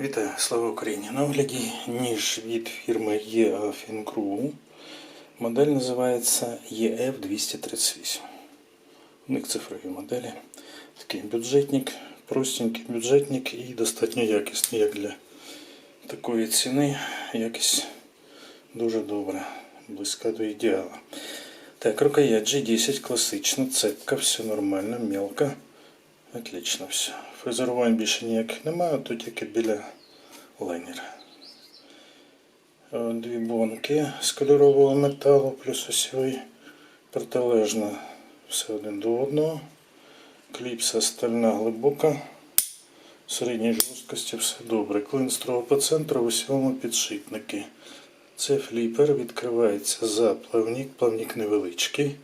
Вітаю, слава Україні! На огляді ніж від фірми EA. Модель називається EF238. У них цифрові моделі. Такий бюджетник, простенький бюджетник і достатньо якісний, як для такої ціни. Якість дуже добра, близька до ідеала. Так, рукоять G10 класична, цепка, все нормально, мелко. Отлично все. Фрезерувань більше ніяких немає, тут тільки біля лайнера. Е, Дві бонки з кольорового металу, плюс осьовий протилежно все один до одного. Кліпса стальна глибока. Середньої жорсткості все добре. Клин строго по центру, в усьому підшипники. Це фліпер, відкривається за плавник, плавник невеличкий.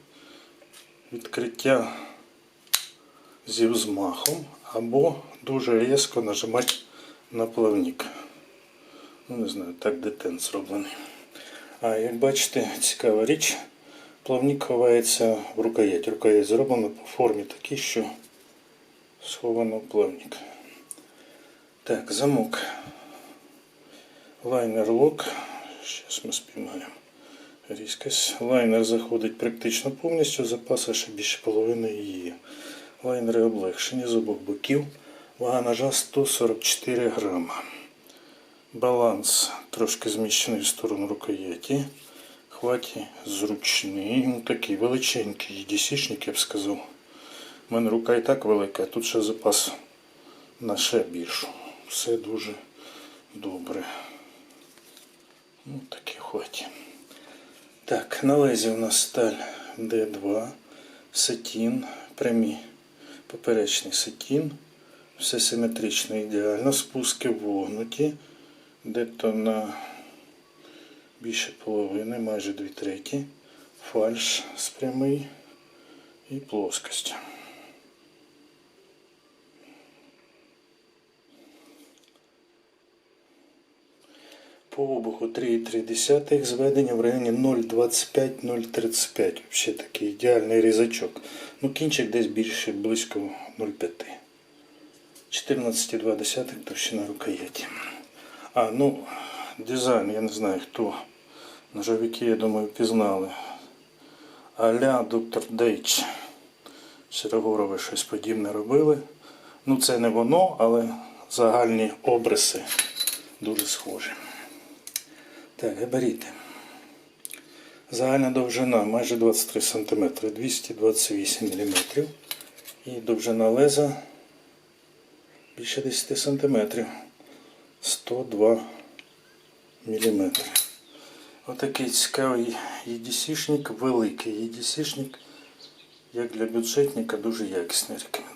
Відкриття зі взмахом або дуже різко нажимати на плавник. Ну, не знаю, так детен зроблений. А як бачите, цікава річ, плавник ховається в рукоять. Рукоять зроблена по формі такій, що сховано плавник. Так, замок. Лайнер лок. Зараз ми спіймаємо різкость. Лайнер заходить практично повністю, запаса ще більше половини її. Лайнери облегшені з обох боків. Вага ножа 144 грама. Баланс трошки зміщений в сторону рукояті. Хваті зручний. Ну, такий величенький дісічник, я б сказав. У мене рука і так велика, а тут ще запас на ще більшу. Все дуже добре. Ну, такі хваті. Так, на лезі у нас сталь D2, сатін, прямі поперечний сетін, Все симетрично ідеально. Спуски вогнуті. Де-то на більше половини, майже дві треті. Фальш з прямий і плоскость. По обуху 3,3 зведення в районі 0,25-0,35. Взагалі такий ідеальний різачок. Ну, кінчик десь більше близько 0,5. 14,2 товщина рукояті. А, ну, дизайн, я не знаю хто. Ножовики, я думаю, пізнали. Аля доктор Дейч. Сирогорови щось подібне робили. Ну, це не воно, але загальні обриси дуже схожі. Так, габаріти. Загальна довжина майже 23 см, 228 мм. І довжина леза більше 10 см, 102 мм. Отакий цікавий EDC-шник, великий EDC-шник, як для бюджетника, дуже якісний рекомендую.